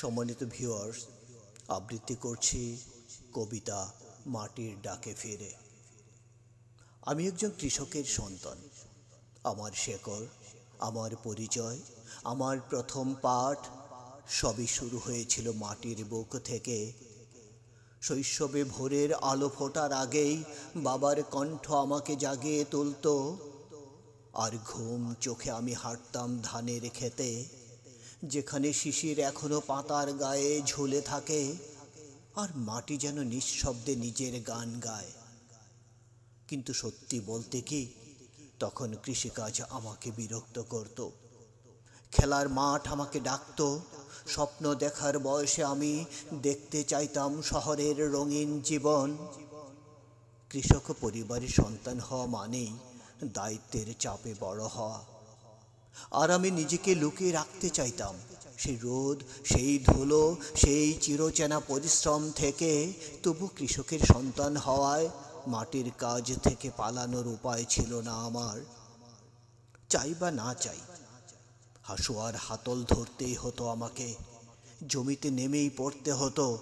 সম্মানিত ভিউয়ার্স আবৃত্তি করছি কবিতা মাটির ডাকে ফিরে। আমি একজন কৃষকের সন্তান। আমার শেকড়, আমার পরিচয়, আমার প্রথম পাঠ সবই শুরু হয়েছিল মাটির বুক থেকে। শৈশবে ভোরের আলো ফোটার আগেই বাবার কণ্ঠ আমাকে জাগিয়ে তুলতো। আর ঘুম চোখে আমি হাঁটতাম ধানের খেতে যেখানে শিশির এখনও পাতার গায়ে ঝুলে থাকে আর মাটি যেন নিঃশব্দে নিজের গান গায়। কিন্তু সত্যি বলতে কি, তখন কৃষিকাজ আমাকে বিরক্ত করত। খেলার মাঠ আমাকে ডাকতো, স্বপ্ন দেখার বয়সে আমি দেখতে চাইতাম শহরের রঙিন জীবন। কৃষক পরিবারের সন্তান হওয়া মানেই দায়িত্বের চাপে বড় হওয়া। আর আমি নিজেকে লুকিয়ে রাখতে চাইতাম। সেই রোদ, সেই ধুলো, সেই চিরচেনা পরিশ্রম থেকে তবু কৃষকের সন্তান হওয়ায় মাটির কাজ থেকে পালানোর উপায় ছিল না আমার। চাই বা না চাই হাসুয়ার হাতল ধরতেই হতো আমাকে। জমিতে নেমেই পড়তে হতো,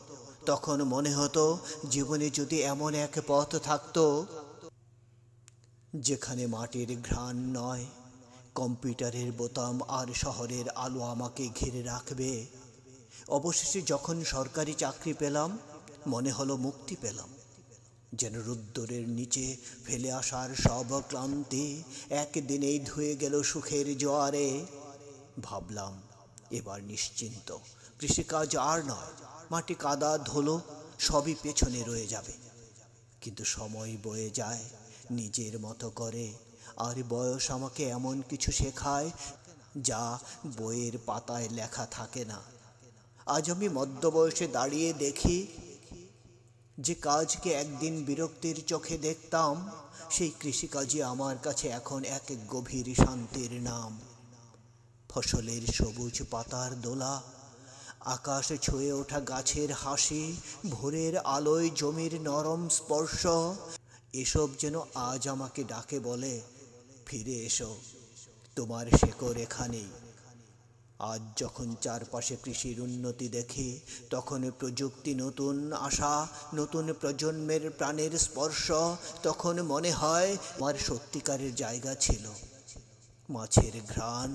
তখন মনে হতো জীবনে যদি এমন এক পথ থাকতো, যেখানে মাটির ঘ্রাণ নয় কম্পিউটারের বোতাম আর শহরের আলো আমাকে ঘিরে রাখবে। অবশেষে যখন সরকারি চাকরি পেলাম, মনে হলো মুক্তি পেলাম। যেন রুদ্দরের নিচে ফেলে আসার সব ক্লান্তি একদিনেই ধুয়ে গেল সুখের জোয়ারে। ভাবলাম, এবার নিশ্চিন্ত, কৃষিকাজ আর নয়, মাটি কাদা, ধুলো সবই পেছনে রয়ে যাবে। কিন্তু সময় বয়ে যায়, নিজের মতো করে আর বয়স আমাকে এমন কিছু শেখায় যা বইয়ের পাতায় লেখা থাকে না। আজ আমি মধ্যবয়সে দাঁড়িয়ে দেখি যে কাজকে একদিন বিরক্তির চোখে দেখতাম, সেই কৃষিকাজই আমার কাছে এখন এক গভীর শান্তির নাম। ফসলের সবুজ পাতার দোলা, আকাশে ছুঁয়ে ওঠা গাছের হাসি, ভোরের আলোয় জমির নরম স্পর্শ, এসব যেন আজ আমাকে ডাকে বলে ফিরে এসো। তোমার শেকড় এখানেই আজ যখন চারপাশে কৃষির উন্নতি দেখি, তখন প্রযুক্তি নতুন আশা, নতুন প্রজন্মের প্রাণের স্পর্শ, তখন মনে হয় আমার সত্যিকারের জায়গা ছিল। মাছের ঘ্রাণ,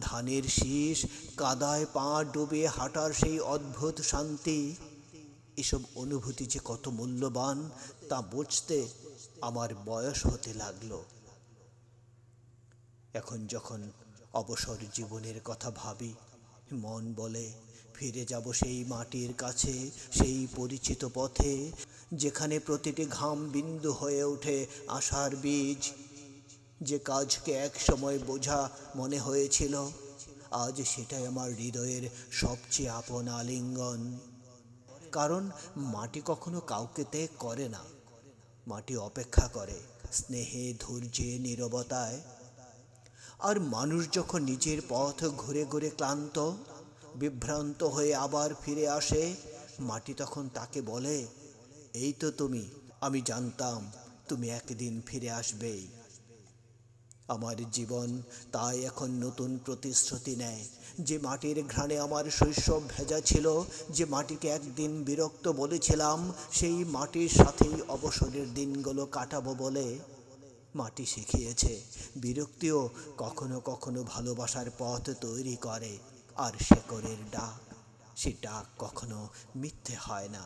ধানের শীষ, কাদায় পা ডুবে হাঁটার সেই অদ্ভুত শান্তি। এসব অনুভূতি যে কত মূল্যবান, তা বুঝতে আমার বয়স হতে লাগল। এখন যখন অবসর জীবনের কথা ভাবি, মন বলে, ফিরে যাব সেই মাটির কাছে, সেই পরিচিত পথে, যেখানে প্রতিটি ঘাম বিন্দু হয়ে ওঠে আশার বীজ। যে কাজকে এক সময় বোঝা মনে হয়েছিল, আজ সেটাই আমার হৃদয়ের সবচেয়ে আপন আলিঙ্গন। কারণ মাটি কখনো কাউকে ত্যাগ করে না। মাটি অপেক্ষা করে স্নেহে, ধৈর্যে, নীরবতায়। আর মানুষ যখন নিজের পথ ঘুরে ঘুরে ক্লান্ত, বিভ্রান্ত হয়ে আবার ফিরে আসে, মাটি তখন তাকে বলে, এই তো তুমি, আমি জানতাম তুমি একদিন ফিরে আসবেই। আমার জীবন তাই এখন নতুন প্রতিশ্রুতি নেয়। যে মাটির ঘ্রাণে আমার শৈশব ভেজা ছিল, যে মাটিকে একদিন বিরক্ত বলেছিলাম, সেই মাটির সাথেই অবসরের দিনগুলো কাটাবো বলে মাটি শিখিয়েছে বিরক্তিও কখনো কখনো ভালোবাসার পথ তৈরি করে। আর শেকরের ডাক, সে ডাক কখনো মিথ্যে হয় না।